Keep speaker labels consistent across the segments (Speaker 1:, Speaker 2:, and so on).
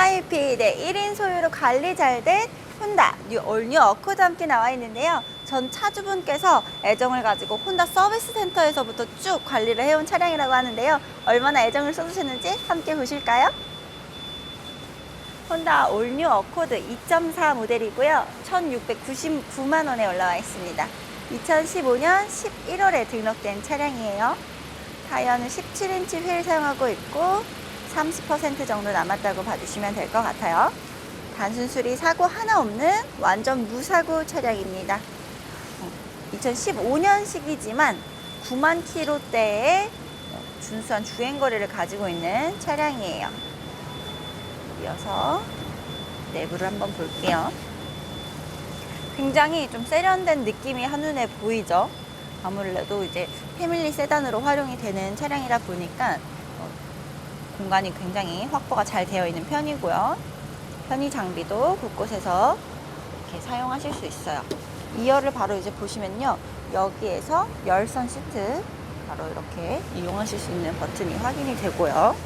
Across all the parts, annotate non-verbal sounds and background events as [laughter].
Speaker 1: 하이피 네 1인 소유로 관리 잘 된 혼다 뉴 올뉴 어코드 함께 나와 있는데요. 전 차주분께서 애정을 가지고 혼다 서비스 센터에서부터 쭉 관리를 해온 차량이라고 하는데요. 얼마나 애정을 쏟으셨는지 함께 보실까요? 혼다 올뉴 어코드 2.4 모델이고요. 1,699만 원에 올라와 있습니다. 2015년 11월에 등록된 차량이에요. 타이어는 17인치 휠 사용하고 있고 30% 정도 남았다고 봐주시면 될 것 같아요. 단순 수리 사고 하나 없는 완전 무사고 차량입니다. 2015년식이지만 9만 킬로대의 준수한 주행 거리를 가지고 있는 차량이에요. 이어서 내부를 한번 볼게요. 굉장히 좀 세련된 느낌이 한눈에 보이죠. 아무래도 이제 패밀리 세단으로 활용이 되는 차량이라 보니까 어, 공간이 굉장히 확보가 잘 되어 있는 편이고요. 편의 장비도 곳곳에서 이렇게 사용하실 수 있어요. 2열을 바로 이제 보시면요. 여기에서 열선 시트 바로 이렇게 이용하실 수 있는 버튼이 확인이 되고요.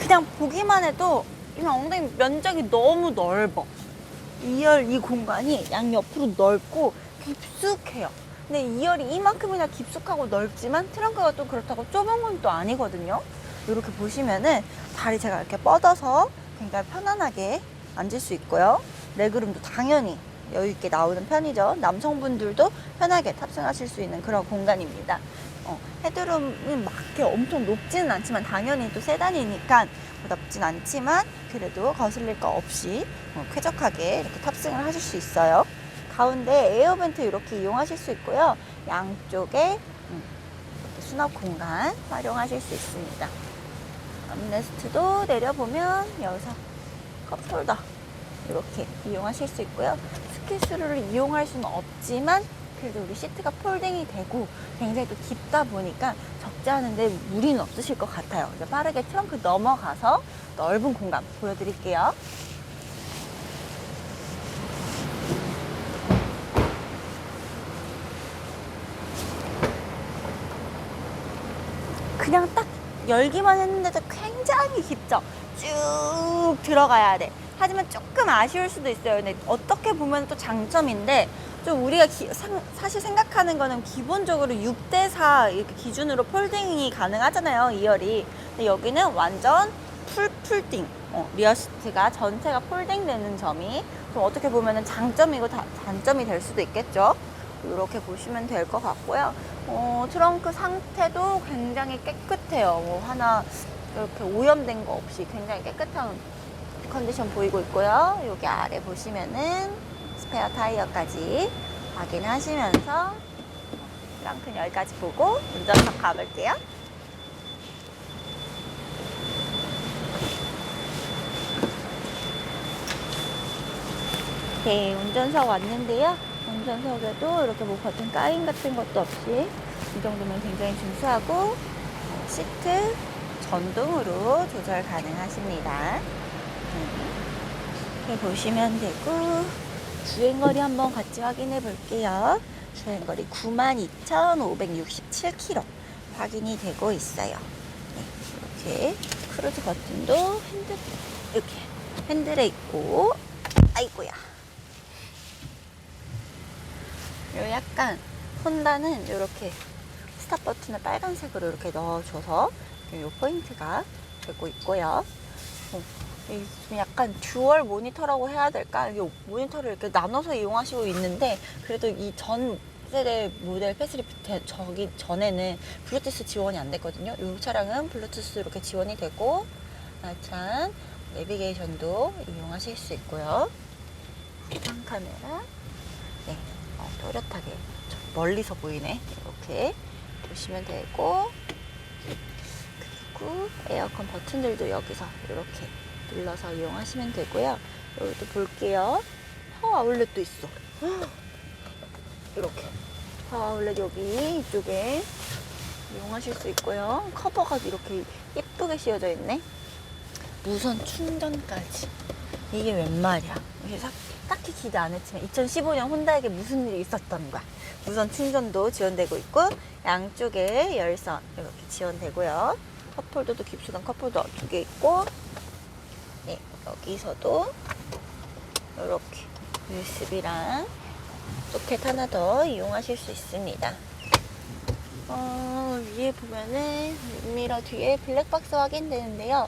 Speaker 1: 그냥 보기만 해도 그냥 엉덩이 면적이 너무 넓어. 2열 이 공간이 양옆으로 넓고 깊숙해요. 근데 2열이 이만큼이나 깊숙하고 넓지만 트렁크가 또 그렇다고 좁은 건 또 아니거든요. 이렇게 보시면은 다리 제가 이렇게 뻗어서 굉장히 편안하게 앉을 수 있고요. 레그룸도 당연히 여유 있게 나오는 편이죠. 남성분들도 편하게 탑승하실 수 있는 그런 공간입니다. 어, 헤드룸이 막 이렇게 엄청 높지는 않지만 당연히 또 세단이니까 높진 않지만 그래도 거슬릴 거 없이 어, 쾌적하게 이렇게 탑승을 하실 수 있어요. 가운데 에어벤트 이렇게 이용하실 수 있고요. 양쪽에 음, 수납 공간 활용하실 수 있습니다. 암레스트도 내려보면 여기서 컵홀더 이렇게 이용하실 수 있고요. 스키스루를 이용할 수는 없지만 그래도 우리 시트가 폴딩이 되고 굉장히 또 깊다 보니까 적지 않은데 무리는 없으실 것 같아요. 이제 빠르게 트렁크 넘어가서 넓은 공간 보여드릴게요. 그냥 딱 열기만 했는데도 굉장히 깊죠. 쭉 들어가야 돼. 하지만 조금 아쉬울 수도 있어요. 근데 어떻게 보면 또 장점인데 좀 우리가 기- 상- 사실 생각하는 거는 기본적으로 6대4 이렇게 기준으로 폴딩이 가능하잖아요. 2열이. 근데 여기는 완전 풀 풀딩. 어, 리어 시트가 전체가 폴딩 되는 점이 좀 어떻게 보면 장점이고 다- 단점이 될 수도 있겠죠. 이렇게 보시면 될 것 같고요. 어, 트렁크 상태도 굉장히 깨끗해요. 뭐 하나 이렇게 오염된 거 없이 굉장히 깨끗한 컨디션 보이고 있고요. 여기 아래 보시면은 스페어 타이어까지 확인하시면서 트렁크 열까지 보고 운전석 가볼게요. 네, 운전석 왔는데요. 운전석에도 이렇게 뭐 버튼 까인 같은 것도 없이 이 정도면 굉장히 준수하고 어, 시트 전동으로 조절 가능하십니다. 음, 이렇게 보시면 되고 주행거리 한번 같이 확인해 볼게요. 주행거리 92,567km 확인이 되고 있어요. 네, 이렇게 크루즈 버튼도 핸들 이렇게 핸들에 있고 아이고야. 요 약간 혼다는 이렇게 스탑 버튼을 빨간색으로 이렇게 넣어줘서 요 포인트가 되고 있고요. 좀 약간 듀얼 모니터라고 해야 될까? 이 모니터를 이렇게 나눠서 이용하시고 있는데 그래도 이 전 세대 모델 패스리프트 저기 전에는 블루투스 지원이 안 됐거든요. 이 차량은 블루투스 이렇게 지원이 되고 나찬 내비게이션도 이용하실 수 있고요. 상 카메라 네, 어, 또렷하게 저 멀리서 보이네. 이렇게 보시면 되고 그리고 에어컨 버튼들도 여기서 이렇게 눌러서 이용하시면 되고요. 여기도 볼게요. 파워 아울렛도 있어. [gasps] 이렇게 파워 아울렛 여기 이쪽에 이용하실 수 있고요. 커버가 이렇게 예쁘게 씌워져 있네. 무선 충전까지. 이게 웬 말이야? 이게 사- 딱히 기대 안 했지만 2015년 혼다에게 무슨 일이 있었던 거야. 무선 충전도 지원되고 있고 양쪽에 열선 이렇게 지원되고요. 컵홀더도 깁스던 컵홀더 두 개 있고 네, 여기서도 이렇게 USB랑 소켓 하나 더 이용하실 수 있습니다. 어, 위에 보면은 미러 뒤에 블랙박스 확인되는데요.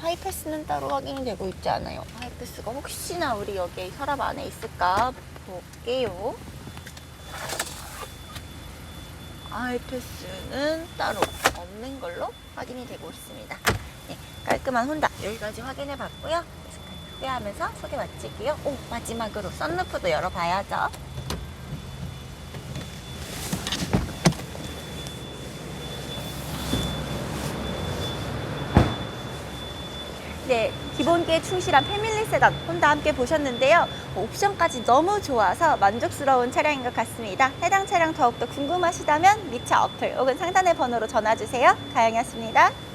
Speaker 1: 하이패스는 따로 확인이 되고 있지 않아요. 하이패스가 혹시나 우리 여기 서랍 안에 있을까 볼게요. 하이패스는 따로 없는 걸로 확인이 되고 있습니다. 네, 깔끔한 혼다 여기까지 확인해 봤고요. 소개하면서 소개 마치고요. 오 마지막으로 썬루프도 열어봐야죠. 네, 기본기에 충실한 패밀리 세단 혼다 함께 보셨는데요. 옵션까지 너무 좋아서 만족스러운 차량인 것 같습니다. 해당 차량 더욱더 궁금하시다면 미처 어플 혹은 상단의 번호로 전화 주세요. 가영이었습니다.